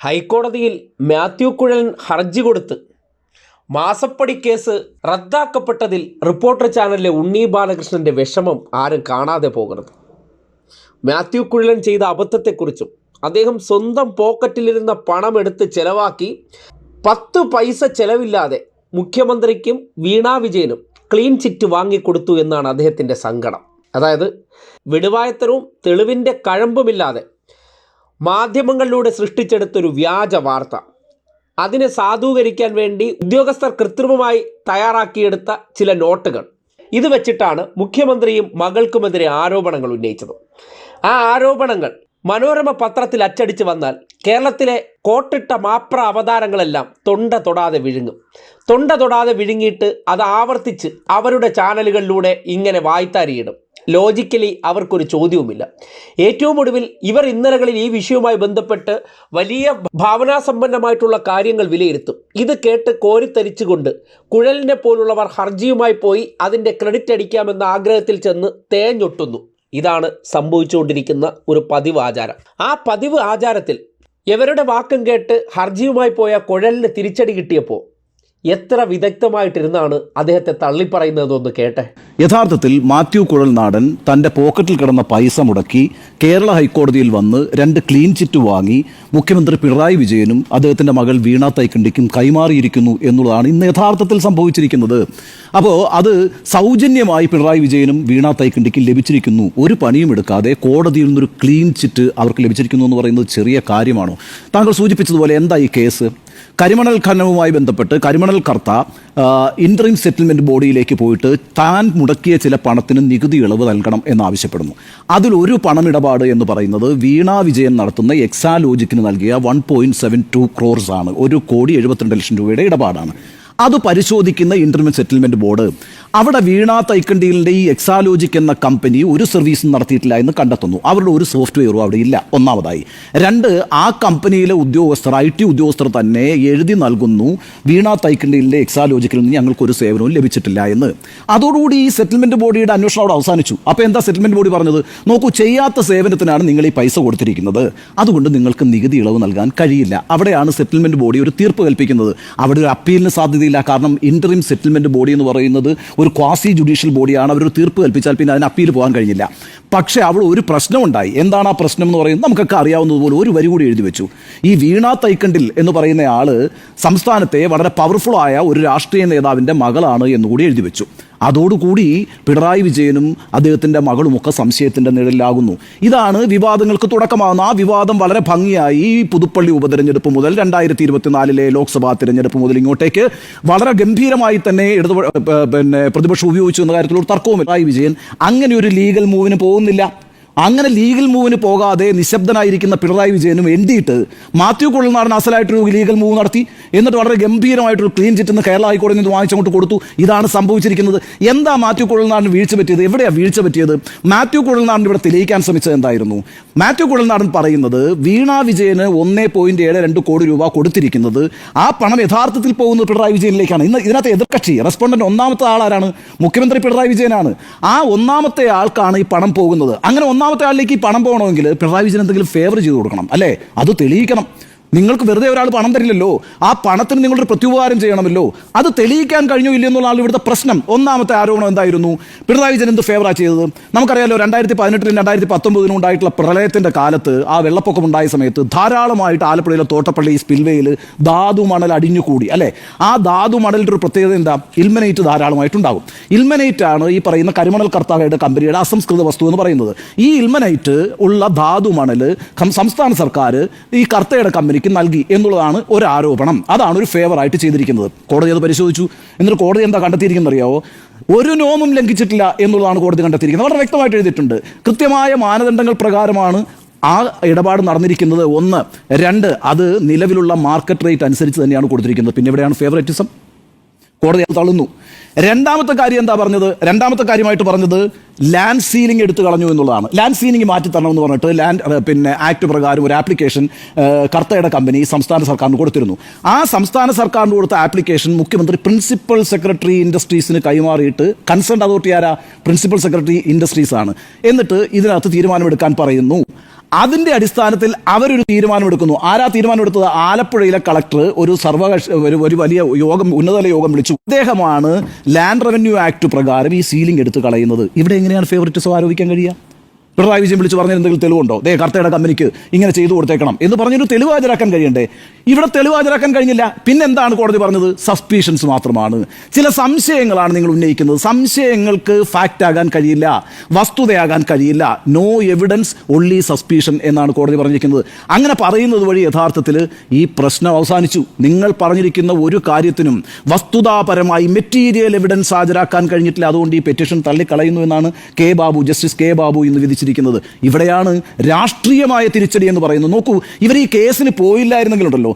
ഹൈക്കോടതിയിൽ മാത്യു കുഴൽ ഹർജി കൊടുത്ത് മാസപ്പടി കേസ് റദ്ദാക്കപ്പെട്ടതിൽ റിപ്പോർട്ടർ ചാനലിലെ ഉണ്ണി ബാലകൃഷ്ണന്റെ വിഷമം ആരും കാണാതെ പോകരുത്. മാത്യു കുഴലൻ ചെയ്ത അബദ്ധത്തെക്കുറിച്ചും അദ്ദേഹം സ്വന്തം പോക്കറ്റിലിരുന്ന പണം എടുത്ത് ചെലവാക്കി പത്ത് പൈസ ചെലവില്ലാതെ മുഖ്യമന്ത്രിക്കും വീണാ വിജയനും ക്ലീൻ ചിറ്റ് വാങ്ങിക്കൊടുത്തു എന്നാണ് അദ്ദേഹത്തിന്റെ സങ്കടം. അതായത് വിടുവായത്തരവും തെളിവിന്റെ കഴമ്പുമില്ലാതെ മാധ്യമങ്ങളിലൂടെ സൃഷ്ടിച്ചെടുത്തൊരു വ്യാജ വാർത്ത. അതിനെ സാധൂകരിക്കാൻ വേണ്ടി ഉദ്യോഗസ്ഥർ കൃത്രിമമായി തയ്യാറാക്കിയെടുത്ത ചില നോട്ടുകൾ. ഇത് വെച്ചിട്ടാണ് മുഖ്യമന്ത്രിയും മകൾക്കുമെതിരെ ആരോപണങ്ങൾ ഉന്നയിച്ചത്. ആ ആരോപണങ്ങൾ മനോരമ പത്രത്തിൽ അച്ചടിച്ച് വന്നാൽ കേരളത്തിലെ കോട്ടിട്ട മാപ്ര അവതാരങ്ങളെല്ലാം തൊണ്ട തൊടാതെ വിഴുങ്ങും. തൊണ്ട തൊടാതെ വിഴുങ്ങിയിട്ട് അത് ആവർത്തിച്ച് അവരുടെ ചാനലുകളിലൂടെ ഇങ്ങനെ വായ്ത്താരിയിടും. ലോജിക്കലി അവർക്കൊരു ചോദ്യവുമില്ല. ഏറ്റവും ഒടുവിൽ ഇവർ ഇന്നലകളിൽ ഈ വിഷയവുമായി ബന്ധപ്പെട്ട് വലിയ ഭാവനാസമ്പന്നമായിട്ടുള്ള കാര്യങ്ങൾ വിലയിരുത്തും. ഇത് കേട്ട് കോരിത്തരിച്ചുകൊണ്ട് കുഴലിനെ പോലുള്ളവർ ഹർജിയുമായി പോയി അതിന്റെ ക്രെഡിറ്റ് അടിക്കാമെന്ന ആഗ്രഹത്തിൽ ചെന്ന് തേഞ്ഞൊട്ടുന്നു. ഇതാണ് സംഭവിച്ചുകൊണ്ടിരിക്കുന്ന ഒരു പതിവ് ആചാരം. ആ പതിവ് ആചാരത്തിൽ ഇവരുടെ വാക്കും കേട്ട് ഹർജിയുമായി പോയ കുഴലിന് തിരിച്ചടി കിട്ടിയപ്പോൾ എത്ര വിദഗ്ധമായിട്ടിരുന്നാണ് അദ്ദേഹത്തെ തള്ളിപ്പറയുന്നതെന്നൊന്ന് കേട്ടെ. യഥാർത്ഥത്തിൽ മാത്യു കുഴൽനാടൻ തന്റെ പോക്കറ്റിൽ കിടന്ന പൈസ മുടക്കി കേരള ഹൈക്കോടതിയിൽ വന്ന് രണ്ട് ക്ലീൻ ചിറ്റ് വാങ്ങി മുഖ്യമന്ത്രി പിണറായി വിജയനും അദ്ദേഹത്തിന്റെ മകൾ വീണ തൈക്കണ്ടിക്കും കൈമാറിയിരിക്കുന്നു എന്നുള്ളതാണ് ഇന്ന് യഥാർത്ഥത്തിൽ സംഭവിച്ചിരിക്കുന്നത്. അപ്പോൾ അത് സൗജന്യമായി പിണറായി വിജയനും വീണ തൈക്കണ്ടിക്കും ലഭിച്ചിരിക്കുന്നു. ഒരു പണിയും എടുക്കാതെ കോടതിയിൽ നിന്നൊരു ക്ലീൻ ചിറ്റ് അവർക്ക് ലഭിച്ചിരിക്കുന്നു എന്ന് പറയുന്നത് ചെറിയ കാര്യമാണോ? താങ്കൾ സൂചിപ്പിച്ചതുപോലെ എന്താ ഈ കേസ്? കരിമണൽ ഖനനവുമായി ബന്ധപ്പെട്ട് കരിമണൽ കർത്ത ഇൻട്രീം സെറ്റിൽമെന്റ് ബോഡിയിലേക്ക് പോയിട്ട് താൻ മുടക്കിയ ചില പണത്തിന് നികുതി ഇളവ് നൽകണം എന്നാവശ്യപ്പെടുന്നു. അതിലൊരു പണമിടപാട് എന്ന് പറയുന്നത് വീണ വിജയൻ നടത്തുന്ന എക്സാലോജിക്കിന് നൽകിയ one point seven two crores ആണ്. ഒരു കോടി എഴുപത്തിരണ്ട് ലക്ഷം രൂപയുടെ ഇടപാടാണ്. അത് പരിശോധിക്കുന്ന ഇന്റർമീഡിയറ്റ് സെറ്റിൽമെന്റ് ബോർഡ് അവിടെ വീണ തൈക്കണ്ടിയിലെ ഈ എക്സാലോജിക് എന്ന കമ്പനി ഒരു സർവീസും നടത്തിയിട്ടില്ല എന്ന് കണ്ടെത്തുന്നു. അവരുടെ ഒരു സോഫ്റ്റ്വെയറും അവിടെ ഇല്ല. ഒന്നാമതായി. രണ്ട് ആ കമ്പനിയിലെ ഉദ്യോഗസ്ഥർ ഐ ടി ഉദ്യോഗസ്ഥർ തന്നെ എഴുതി നൽകുന്നു വീണ തൈക്കണ്ടിയിലെ എക്സാലോജിക്കിൽ നിന്ന് ഞങ്ങൾക്കൊരു സേവനവും ലഭിച്ചിട്ടില്ല എന്ന്. അതോടുകൂടി ഈ സെറ്റിൽമെന്റ് ബോഡിയുടെ അന്വേഷണം അവിടെ അവസാനിച്ചു. അപ്പോൾ എന്താ സെറ്റിൽമെന്റ് ബോഡി പറഞ്ഞത്? നോക്കൂ ചെയ്യാത്ത സേവനത്തിനാണ് നിങ്ങൾ ഈ പൈസ കൊടുത്തിരിക്കുന്നത്. അതുകൊണ്ട് നിങ്ങൾക്ക് നികുതി ഇളവ് നൽകാൻ കഴിയില്ല. അവിടെയാണ് സെറ്റിൽമെന്റ് ബോഡി ഒരു തീർപ്പ് കൽപ്പിക്കുന്നത്. അവിടെ ഒരു അപ്പീലിന് സാധ്യതയില്ല. കാരണം ഇന്ററിം സെറ്റിൽമെന്റ് ബോഡി എന്ന് പറയുന്നത് ഒരു ക്വാസി ജുഡീഷ്യൽ ബോഡിയാണ് അവരൊരു തീർപ്പ് കൽപ്പിച്ചാൽ പിന്നെ അതിന് അപ്പീൽ പോകാൻ കഴിഞ്ഞില്ല. പക്ഷേ അവൾ ഒരു പ്രശ്നമുണ്ടായി. എന്താണ് ആ പ്രശ്നം എന്ന് പറയുന്നത്? നമുക്കൊക്കെ അറിയാവുന്നതുപോലെ ഒരു വരി കൂടി എഴുതി വെച്ചു. ഈ വീണ തൈക്കണ്ടിൽ എന്ന് പറയുന്ന ആൾ സംസ്ഥാനത്തെ വളരെ പവർഫുൾ ആയ ഒരു രാഷ്ട്രീയ നേതാവിന്റെ മകളാണ് എന്നുകൂടി എഴുതി വെച്ചു. അതോടുകൂടി പിണറായി വിജയനും അദ്ദേഹത്തിന്റെ മകളുമൊക്കെ സംശയത്തിന്റെ നിഴലിലാകുന്നു. ഇതാണ് വിവാദങ്ങൾക്ക് തുടക്കമാകുന്ന ആ വിവാദം വളരെ ഭംഗിയായി പുതുപ്പള്ളി ഉപതെരഞ്ഞെടുപ്പ് മുതൽ രണ്ടായിരത്തി ഇരുപത്തിനാലിലെ ലോക്സഭാ തിരഞ്ഞെടുപ്പ് മുതൽ ഇങ്ങോട്ടേക്ക് വളരെ ഗംഭീരമായി തന്നെ ഇടതു പിന്നെ പ്രതിപക്ഷം ഉപയോഗിച്ചു എന്ന കാര്യത്തിലൊരു തർക്കവും പിണറായി വിജയൻ അങ്ങനെ ഒരു ലീഗൽ മൂവിന് പോകുന്നില്ല. അങ്ങനെ ലീഗൽ മൂവിന് പോകാതെ നിശബ്ദനായിരിക്കുന്ന പിണറായി വിജയനും എണ്ടിയിട്ട് മാത്യു കൊള്ളനാടൻ അസലായിട്ടൊരു ലീഗൽ മൂവ് നടത്തി എന്നിട്ട് വളരെ ഗംഭീരമായിട്ടൊരു ക്ലീൻ ചിറ്റ് എന്ന് കേരള ഹൈക്കോടതിയിൽ നിന്ന് വാങ്ങിച്ചങ്ങോട്ട് കൊടുത്തു. ഇതാണ് സംഭവിച്ചിരിക്കുന്നത്. എന്താ മാത്യു കൊള്ളനാടൻ വീഴ്ച പറ്റിയത്? എവിടെയാണ് വീഴ്ച പറ്റിയത്? മാത്യു കൊള്ളനാടൻ ഇവിടെ തെളിയിക്കാൻ ശ്രമിച്ചത് എന്തായിരുന്നു? മാത്യു കൊള്ളനാടൻ പറയുന്നത് വീണ വിജയന് ഒന്നേ പോയിന്റ് ഏഴ് രണ്ട് കോടി രൂപ കൊടുത്തിരിക്കുന്നത്. ആ പണം യഥാർത്ഥത്തിൽ പോകുന്നത് പിണറായി വിജയനിലേക്കാണ്. ഇന്ന് ഇതിനകത്ത് എതിർക്കക്ഷി റെസ്പോണ്ടന്റ് ഒന്നാമത്തെ ആളാരാണ്? മുഖ്യമന്ത്രി പിണറായി വിജയനാണ്. ആ ഒന്നാമത്തെ ആൾക്കാണ് ഈ പണം പോകുന്നത്. അങ്ങനെ ഒന്നാമത്തെ ആളിലേക്ക് ഈ പണം പോകണമെങ്കിൽ പിണറായി വിജയൻ എന്തെങ്കിലും ഫേവർ ചെയ്ത് കൊടുക്കണം അല്ലേ? അത് തെളിയിക്കണം. നിങ്ങൾക്ക് വെറുതെ ഒരാൾ പണം തരില്ലല്ലോ. ആ പണത്തിന് നിങ്ങളൊരു പ്രത്യുപകാരം ചെയ്യണമല്ലോ. അത് തെളിയിക്കാൻ കഴിഞ്ഞോ ഇല്ലെന്നുള്ളതാണ് ഇവിടുത്തെ പ്രശ്നം. ഒന്നാമത്തെ ആരോപണം എന്തായിരുന്നു? പിണറായി വിജയൻ എന്ത് ഫേവറാ ചെയ്തത്? നമുക്കറിയാലോ രണ്ടായിരത്തി പതിനെട്ടിലും രണ്ടായിരത്തി പത്തൊമ്പതിനും ഉണ്ടായിട്ടുള്ള പ്രളയത്തിന്റെ കാലത്ത് ആ വെള്ളപ്പൊക്കം ഉണ്ടായ സമയത്ത് ധാരാളമായിട്ട് ആലപ്പുഴയിലെ തോട്ടപ്പള്ളി സ്പിൽവേയിൽ ധാതു മണൽ അടിഞ്ഞുകൂടി അല്ലേ? ആ ധാതു മണലിന്റെ ഒരു പ്രത്യേകത എന്താ? ഇൽമനേറ്റ് ധാരാളമായിട്ടുണ്ടാകും. ഇൽമനേറ്റ് ആണ് ഈ പറയുന്ന കരിമണൽ കർത്താവയുടെ കമ്പനിയുടെ അസംസ്കൃത വസ്തു എന്ന് പറയുന്നത്. ഈ ഇൽമനൈറ്റ് ഉള്ള ധാതു മണൽ സംസ്ഥാന സർക്കാർ ഈ കർത്തയുടെ കമ്പനിക്ക് നൽകി എന്നുള്ളതാണ് ഒരു ആരോപണം അതാണ് ഒരു ഫേവർ ആയിട്ട് ചെയ്തിരിക്കുന്നത്. കോടതി അത് പരിശോധിച്ചു. എന്നിട്ട് കോടതി എന്താ കണ്ടെത്തിയിരിക്കുന്നത് അറിയാവോ? ഒരു നോമും ലംഘിച്ചിട്ടില്ല എന്നുള്ളതാണ് കോടതി കണ്ടെത്തിയിരിക്കുന്നത്. വളരെ വ്യക്തമായിട്ട് എഴുതിയിട്ടുണ്ട്. കൃത്യമായ മാനദണ്ഡങ്ങൾ പ്രകാരമാണ് ആ ഇടപാട് നടന്നിരിക്കുന്നത്. ഒന്ന്. രണ്ട്. അത് നിലവിലുള്ള മാർക്കറ്റ് റേറ്റ് അനുസരിച്ച് തന്നെയാണ് കൊടുത്തിരിക്കുന്നത്. പിന്നെ എവിടെയാണ് ഫേവറേറ്റിസം കോടതി തള്ളുന്നു. രണ്ടാമത്തെ കാര്യം എന്താ പറഞ്ഞത്? രണ്ടാമത്തെ കാര്യമായിട്ട് പറഞ്ഞത് ലാൻഡ് സീലിംഗ് എടുത്തു കളഞ്ഞു എന്നുള്ളതാണ്. ലാൻഡ് സീലിംഗ് മാറ്റി എന്ന് പറഞ്ഞിട്ട് ലാൻഡ് പിന്നെ ആക്ട് പ്രകാരം ഒരു ആപ്ലിക്കേഷൻ കർത്തയുടെ കമ്പനി സംസ്ഥാന സർക്കാരിന് കൊടുത്തിരുന്നു. ആ സംസ്ഥാന സർക്കാരിന് കൊടുത്ത ആപ്ലിക്കേഷൻ മുഖ്യമന്ത്രി പ്രിൻസിപ്പൽ സെക്രട്ടറി ഇൻഡസ്ട്രീസിന് കൈമാറിയിട്ട് കൺസേൺ അതോറിറ്റി ആരാ? പ്രിൻസിപ്പൽ സെക്രട്ടറി ഇൻഡസ്ട്രീസ് ആണ് എന്നിട്ട് ഇതിനകത്ത് തീരുമാനമെടുക്കാൻ പറയുന്നു. അതിന്റെ അടിസ്ഥാനത്തിൽ അവരൊരു തീരുമാനമെടുക്കുന്നു. ആരാ തീരുമാനമെടുത്തത്? ആലപ്പുഴയിലെ കളക്ടർ ഒരു സർവകക്ഷ ഒരു ഒരു വലിയ യോഗം ഉന്നതതല യോഗം വിളിച്ചു. അദ്ദേഹമാണ് ലാൻഡ് റവന്യൂ ആക്ട് പ്രകാരം ഈ സീലിംഗ് എടുത്ത് കളയുന്നത്. ഇവിടെ എങ്ങനെയാണ് ഫേവറിറ്റിസം ആരോപിക്കാൻ കഴിയുക? പിണറായി വിജയൻ വിളിച്ച് പറഞ്ഞ എന്തെങ്കിലും തെളിവുണ്ടോ? ദേ കർത്തയുടെ കമ്പനിക്ക് ഇങ്ങനെ ചെയ്തു കൊടുത്തേക്കണം എന്ന് പറഞ്ഞൊരു തെളിവ് ഹാജരാക്കാൻ കഴിയണ്ടേ? ഇവിടെ തെളിവ് ഹാജരാക്കാൻ കഴിഞ്ഞില്ല. പിന്നെന്താണ് കോടതി പറഞ്ഞത്? സസ്പീഷൻസ് മാത്രമാണ്. ചില സംശയങ്ങളാണ് നിങ്ങൾ ഉന്നയിക്കുന്നത്. സംശയങ്ങൾക്ക് ഫാക്റ്റ് ആകാൻ കഴിയില്ല. വസ്തുതയാകാൻ കഴിയില്ല. നോ എവിഡൻസ് ഒൺലി സസ്പീഷൻ എന്നാണ് കോടതി പറഞ്ഞിരിക്കുന്നത്. അങ്ങനെ പറയുന്നത് വഴി യഥാർത്ഥത്തിൽ ഈ പ്രശ്നം അവസാനിച്ചു. നിങ്ങൾ പറഞ്ഞിരിക്കുന്ന ഒരു കാര്യത്തിനും വസ്തുതാപരമായി മെറ്റീരിയൽ എവിഡൻസ് ഹാജരാക്കാൻ കഴിഞ്ഞിട്ടില്ല. അതുകൊണ്ട് ഈ പെറ്റീഷൻ തള്ളിക്കളയുന്നു എന്നാണ് K Babu justice K Babu ഇന്ന് വിധിച്ചിരിക്കുന്നത്. ഇവിടെയാണ് രാഷ്ട്രീയമായ തിരിച്ചടി എന്ന് പറയുന്നത്. നോക്കൂ ഇവർ ഈ കേസിന് പോയില്ലായിരുന്നെങ്കിലുണ്ടല്ലോ.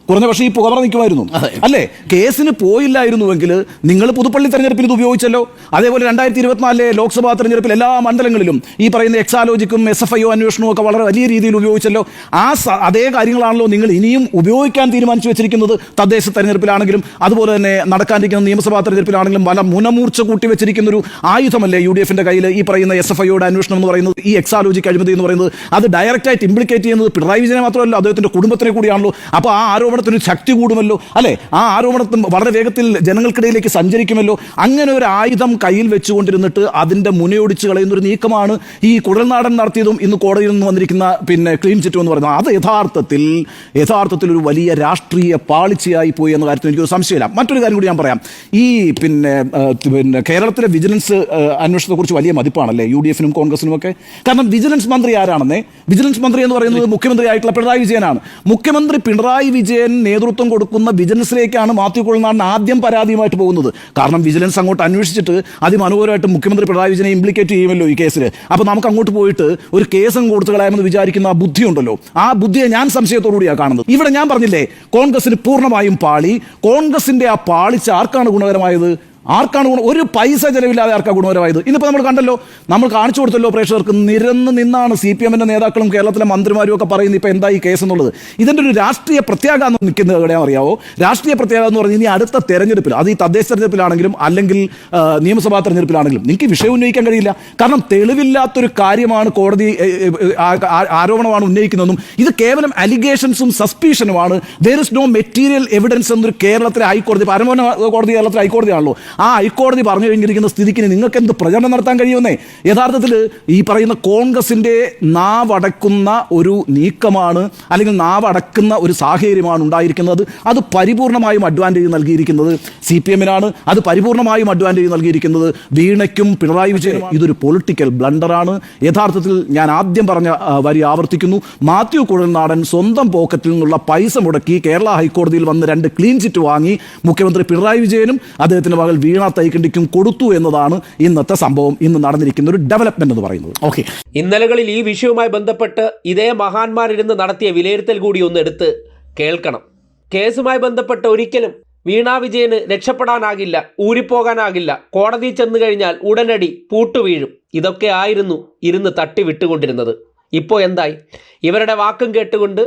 കുറഞ്ഞ പക്ഷേ ഈ പുകമറ നിൽക്കുമായിരുന്നു. അല്ലേ? കേസിന് പോയില്ലായിരുന്നുവെങ്കിൽ നിങ്ങൾ പുതുപ്പള്ളി തെരഞ്ഞെടുപ്പിൽ ഇത് ഉപയോഗിച്ചല്ലോ. അതേപോലെ രണ്ടായിരത്തി ഇരുപത്തിനാലിലെ ലോക്സഭാ തെരഞ്ഞെടുപ്പിൽ എല്ലാ മണ്ഡലങ്ങളിലും ഈ പറയുന്ന എക്സാലോജിക്കും എസ് എഫ് ഐ ഒ അന്വേഷണവും ഒക്കെ വളരെ വലിയ രീതിയിൽ ഉപയോഗിച്ചല്ലോ. ആ അതേ കാര്യങ്ങളാണല്ലോ നിങ്ങൾ ഇനിയും ഉപയോഗിക്കാൻ തീരുമാനിച്ചു വെച്ചിരിക്കുന്നത് തദ്ദേശ തെരഞ്ഞെടുപ്പിലാണെങ്കിലും അതുപോലെ തന്നെ നടക്കാനിരിക്കുന്ന നിയമസഭാ തെരഞ്ഞെടുപ്പിലാണെങ്കിലും വല മുനമൂർച്ച കൂട്ടി വെച്ചിരിക്കുന്ന ഒരു ആയുധമല്ലേ യു ഡി എഫിന്റെ കയ്യിൽ ഈ പറയുന്ന എസ് എഫ് ഐയുടെ അന്വേഷണം എന്ന് പറയുന്നത് ഈ എക്സാലോജിക്ക് അഴിമതി എന്ന് പറയുന്നത്. അത് ഡയറക്റ്റായിട്ട് ഇംപ്ലിക്കേറ്റ് ചെയ്യുന്നത് പിണറായി വിജയനെ മാത്രമല്ല അദ്ദേഹത്തിന്റെ കുടുംബത്തിനെ കൂടിയാണല്ലോ. അപ്പോൾ ആ ആരോപണത്തിന് ശക്തി കൂടുമല്ലോ? അല്ലെ? ആ ആരോപണത്തിന് വളരെ വേഗത്തിൽ ജനങ്ങൾക്കിടയിലേക്ക് സഞ്ചരിക്കുമല്ലോ? അങ്ങനെ ഒരു ആയുധം കയ്യിൽ വെച്ചുകൊണ്ടിരുന്നിട്ട് അതിന്റെ മുനയൊടിച്ച് കളയുന്ന ഒരു നീക്കമാണ് ഈ കുഴൽനാടൻ നടത്തിയതും ഇന്ന് കോടതിയിൽ നിന്ന് വന്നിരിക്കുന്ന പിന്നെ ക്ലീൻ ചിറ്റും എന്ന് പറയുന്നത്. അത് യഥാർത്ഥത്തിൽ യഥാർത്ഥത്തിൽ ഒരു വലിയ രാഷ്ട്രീയ പാളിച്ചയായി പോയി എന്ന കാര്യത്തിൽ എനിക്കൊരു സംശയമില്ല. മറ്റൊരു കാര്യം കൂടി ഞാൻ പറയാം. ഈ പിന്നെ പിന്നെ കേരളത്തിലെ വിജിലൻസ് അന്വേഷണത്തെക്കുറിച്ച് വലിയ മതിപ്പാണല്ലേ? യു ഡി എഫിനും കോൺഗ്രസിനും ഒക്കെ കാരണം വിജിലൻസ് മന്ത്രി ആരാണെന്നേ? വിജിലൻസ് മന്ത്രി എന്ന് പറയുന്നത് മുഖ്യമന്ത്രി ആയിട്ടുള്ള പിണറായി വിജയനാണ്. മുഖ്യമന്ത്രി പിണറായി വിജയൻ നേതൃത്വം കൊടുക്കുന്ന വിജിലൻസിലേക്കാണ് മാത്യു കുളനാടൻ ആദ്യം പരാതിയുമായിട്ട് പോകുന്നത്. കാരണം വിജിലൻസ് അങ്ങോട്ട് അന്വേഷിച്ചിട്ട് അതിമനോഹരമായിട്ട് മുഖ്യമന്ത്രി പിണറായി വിജയനെ ഇംപ്ലിക്കേറ്റ് ചെയ്യുമല്ലോ ഈ കേസിൽ അപ്പോൾ നമുക്ക് അങ്ങോട്ട് പോയിട്ട് ഒരു കേസും കൊടുത്തു കളയാമെന്ന് വിചാരിക്കുന്ന ആ ബുദ്ധിയുണ്ടല്ലോ ആ ബുദ്ധിയെ ഞാൻ സംശയത്തോടുകൂടിയാണ് കാണുന്നത്. ഇവിടെ ഞാൻ പറഞ്ഞില്ലേ കോൺഗ്രസിന് പൂർണമായും പാളി. കോൺഗ്രസിന്റെ ആ പാളിച്ച് ആർക്കാണ് ഗുണകരമായത്? ആർക്കാണ് ഗുണം ഒരു പൈസ ചെലവില്ലാതെ ആർക്കാണ് ഗുണപരമായത് ഇന്നിപ്പോൾ നമ്മൾ കണ്ടല്ലോ നമ്മൾ കാണിച്ചു കൊടുത്തല്ലോ പ്രേക്ഷകർക്ക് നിരന്ന് നിന്നാണ് സി പി എമ്മിന്റെ നേതാക്കളും കേരളത്തിലെ മന്ത്രിമാരും ഒക്കെ പറയുന്നത് ഇപ്പോൾ എന്താ ഈ കേസ് എന്നുള്ളത്. ഇതിന്റെ ഒരു രാഷ്ട്രീയ പ്രത്യാഘാതം നിൽക്കുന്നത് എവിടെയാണെന്ന് അറിയാവോ രാഷ്ട്രീയ പ്രത്യാഘാതം എന്ന് പറഞ്ഞാൽ ഇനി അടുത്ത തെരഞ്ഞെടുപ്പിൽ അത് ഈ തദ്ദേശ തെരഞ്ഞെടുപ്പിലാണെങ്കിലും അല്ലെങ്കിൽ നിയമസഭാ തെരഞ്ഞെടുപ്പിലാണെങ്കിലും ഈ വിഷയം ഉന്നയിക്കാൻ കഴിയില്ല. കാരണം തെളിവില്ലാത്തൊരു കാര്യമാണ് കോടതി ആരോപണമാണ് ഉന്നയിക്കുന്നതെന്നും ഇത് കേവലം അലിഗേഷൻസും സസ്പീഷനുമാണ്. There is no material evidence എന്നൊരു കേരളത്തിലെ ഹൈക്കോടതി പരമോന്നത കോടതി കേരളത്തിലെ ഹൈക്കോടതിയാണല്ലോ. ആ ഹൈക്കോടതി പറഞ്ഞു കഴിഞ്ഞിരിക്കുന്ന സ്ഥിതിക്ക് നിങ്ങൾക്ക് എന്ത് പ്രചരണം നടത്താൻ കഴിയുമെന്നേ? യഥാർത്ഥത്തിൽ ഈ പറയുന്ന കോൺഗ്രസിന്റെ നാവടക്കുന്ന ഒരു നീക്കമാണ് അല്ലെങ്കിൽ നാവടക്കുന്ന ഒരു സാഹചര്യമാണ് ഉണ്ടായിരിക്കുന്നത്. അത് പരിപൂർണമായും അഡ്വാന്റേജ് നൽകിയിരിക്കുന്നത് സി പി എമ്മിനാണ് അത് പരിപൂർണമായും അഡ്വാന്റേജ് നൽകിയിരിക്കുന്നത് വീണയ്ക്കും പിണറായി വിജയനും. ഇതൊരു പൊളിറ്റിക്കൽ ബ്ലണ്ടറാണ്. യഥാർത്ഥത്തിൽ ഞാൻ ആദ്യം പറഞ്ഞ വരി ആവർത്തിക്കുന്നു. മാത്യു കുഴൽനാടൻ സ്വന്തം പോക്കറ്റിൽ നിന്നുള്ള പൈസ മുടക്കി കേരള ഹൈക്കോടതിയിൽ വന്ന് രണ്ട് ക്ലീൻ ചിറ്റ് വാങ്ങി. മുഖ്യമന്ത്രി പിണറായി വിജയനും അദ്ദേഹത്തിന്റെ മകൾ വീണ തൈക്കണ്ടിക്കും കൊടുത്തു എന്നതാണ് ഇന്നത്തെ സംഭവം. ഇന്ന് നടന്നിരിക്കുന്ന ഒരു ഡെവലപ്മെന്റ് എന്ന് പറയുന്നത്. ഓക്കെ. ഇന്നലകളിൽ ഈ വിഷയവുമായി ബന്ധപ്പെട്ട് ഇതേ മഹാന്മാരിരുന്ന് നടത്തിയ വിലയിരുത്തൽ കൂടി ഒന്ന് എടുത്ത് കേൾക്കണം. കേസുമായി ബന്ധപ്പെട്ട് ഒരിക്കലും വീണ വിജയന് രക്ഷപ്പെടാനാകില്ല ഊരിപ്പോകാനാകില്ല. കോടതി ചെന്നു കഴിഞ്ഞാൽ ഉടനടി പൂട്ടുവീഴും. ഇതൊക്കെ ആയിരുന്നു ഇരുന്ന് തട്ടി വിട്ടുകൊണ്ടിരുന്നത് ഇപ്പോൾ എന്തായി? ഇവരുടെ വാക്കും കേട്ടുകൊണ്ട്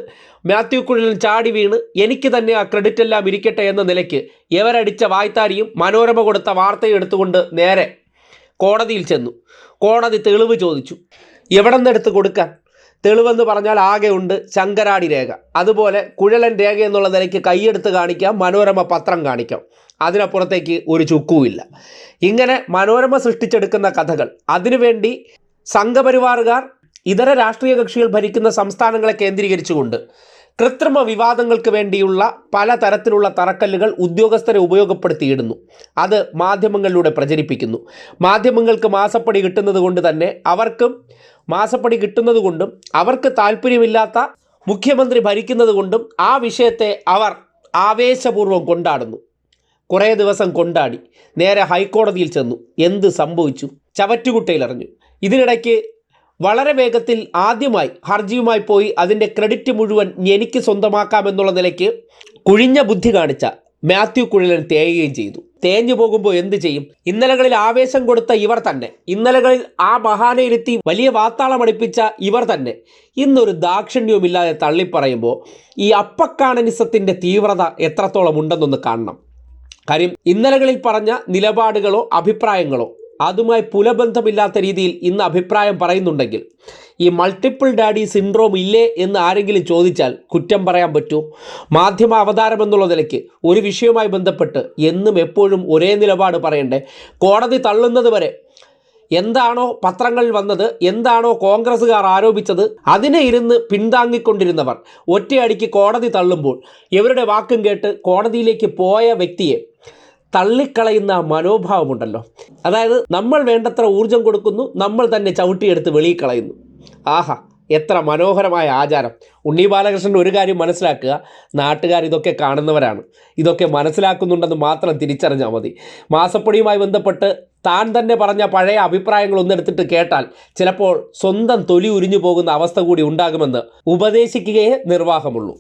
മാത്യു കുഴലിൽ ചാടി വീണ് എനിക്ക് തന്നെ ആ ക്രെഡിറ്റ് എല്ലാം ഇരിക്കട്ടെ എന്ന നിലയ്ക്ക് ഇവരടിച്ച വായ്ത്താരിയും മനോരമ കൊടുത്ത വാർത്തയും എടുത്തുകൊണ്ട് നേരെ കോടതിയിൽ ചെന്നു. കോടതി തെളിവ് ചോദിച്ചു. എവിടെ നിന്നെടുത്ത് കൊടുക്കാൻ? തെളിവെന്ന് പറഞ്ഞാൽ ആകെ ഉണ്ട് ശങ്കരാടി രേഖ. അതുപോലെ കുഴലൻ രേഖ എന്നുള്ള നിലയ്ക്ക് കൈയെടുത്ത് കാണിക്കാം മനോരമ പത്രം കാണിക്കാം. അതിനപ്പുറത്തേക്ക് ഒരു ചുക്കുമില്ല ഇങ്ങനെ മനോരമ സൃഷ്ടിച്ചെടുക്കുന്ന കഥകൾ. അതിനുവേണ്ടി സംഘപരിവാറുകാർ ഇതര രാഷ്ട്രീയ കക്ഷികൾ ഭരിക്കുന്ന സംസ്ഥാനങ്ങളെ കേന്ദ്രീകരിച്ചുകൊണ്ട് കൃത്രിമ വിവാദങ്ങൾക്ക് വേണ്ടിയുള്ള പലതരത്തിലുള്ള തറക്കല്ലുകൾ ഉദ്യോഗസ്ഥരെ ഉപയോഗപ്പെടുത്തിയിടുന്നു. അത് മാധ്യമങ്ങളിലൂടെ പ്രചരിപ്പിക്കുന്നു. മാധ്യമങ്ങൾക്ക് മാസപ്പടി കിട്ടുന്നത് കൊണ്ട് തന്നെ അവർക്കും മാസപ്പടി കിട്ടുന്നത് കൊണ്ടും അവർക്ക് താല്പര്യമില്ലാത്ത മുഖ്യമന്ത്രി ഭരിക്കുന്നത് കൊണ്ടും ആ വിഷയത്തെ അവർ ആവേശപൂർവം കൊണ്ടാടുന്നു. കുറേ ദിവസം കൊണ്ടാടി. നേരെ ഹൈക്കോടതിയിൽ ചെന്നു. എന്ത് സംഭവിച്ചു? ചവറ്റുകുട്ടയിലെറിഞ്ഞു ഇതിനിടയ്ക്ക് വളരെ വേഗത്തിൽ ആദ്യമായി ഹർജിയുമായി പോയി അതിന്റെ ക്രെഡിറ്റ് മുഴുവൻ എനിക്ക് സ്വന്തമാക്കാമെന്നുള്ള നിലയ്ക്ക് കുഴിഞ്ഞ ബുദ്ധി കാണിച്ച മാത്യു കുഴലൻ തേയുകയും ചെയ്തു. തേഞ്ഞു പോകുമ്പോൾ എന്ത് ചെയ്യും? ഇന്നലകളിൽ ആവേശം കൊടുത്ത ഇവർ തന്നെ. ഇന്നലകളിൽ ആ മഹാനയിലെത്തി വലിയ വലിയ വാത്താളമടിപ്പിച്ച ഇവർ തന്നെ. ഇന്നൊരു ദാക്ഷിണ്യവുമില്ലാതെ തള്ളിപ്പറയുമ്പോൾ ഈ അപ്പക്കാണനിസത്തിന്റെ തീവ്രത എത്രത്തോളം ഉണ്ടെന്നൊന്ന് കാണണം. കാര്യം ഇന്നലകളിൽ പറഞ്ഞ നിലപാടുകളോ അഭിപ്രായങ്ങളോ അതുമായി പുലബന്ധമില്ലാത്ത രീതിയിൽ ഇന്ന് അഭിപ്രായം പറയുന്നുണ്ടെങ്കിൽ ഈ മൾട്ടിപ്പിൾ ഡാഡി സിൻഡ്രോം ഇല്ലേ എന്ന് ആരെങ്കിലും ചോദിച്ചാൽ കുറ്റം പറയാൻ പറ്റൂ. മാധ്യമ അവതാരം എന്നുള്ള നിലയ്ക്ക് ഒരു വിഷയവുമായി ബന്ധപ്പെട്ട് എന്നും എപ്പോഴും ഒരേ നിലപാട് പറയണ്ടേ. കോടതി തള്ളുന്നത് വരെ എന്താണോ പത്രങ്ങളിൽ വന്നത് എന്താണോ കോൺഗ്രസ്സുകാർ ആരോപിച്ചത് അതിനെ ഇരുന്ന് പിന്താങ്ങിക്കൊണ്ടിരുന്നവർ ഒറ്റയടിക്ക് കോടതി തള്ളുമ്പോൾ ഇവരുടെ വാക്കും കേട്ട് കോടതിയിലേക്ക് പോയ വ്യക്തിയെ തള്ളിക്കളയുന്ന മനോഭാവമുണ്ടല്ലോ. അതായത് നമ്മൾ വേണ്ടത്ര ഊർജം കൊടുക്കുന്നു നമ്മൾ തന്നെ ചവിട്ടിയെടുത്ത് വെളിയിൽ കളയുന്നു. ആഹാ എത്ര മനോഹരമായ ആചാരം. ഉണ്ണി ബാലകൃഷ്ണൻ ഒരു കാര്യം മനസ്സിലാക്കുക നാട്ടുകാർ ഇതൊക്കെ കാണുന്നവരാണ്. ഇതൊക്കെ മനസ്സിലാക്കുന്നുണ്ടെന്ന് മാത്രം തിരിച്ചറിഞ്ഞാൽ മതി. മാസപ്പടിയുമായി ബന്ധപ്പെട്ട് താൻ തന്നെ പറഞ്ഞ പഴയ അഭിപ്രായങ്ങൾ ഒന്നെടുത്തിട്ട് കേട്ടാൽ ചിലപ്പോൾ സ്വന്തം തൊലി ഉരിഞ്ഞു പോകുന്ന അവസ്ഥ കൂടി ഉണ്ടാകുമെന്ന് ഉപദേശിക്കുകയേ നിർവാഹമുള്ളൂ.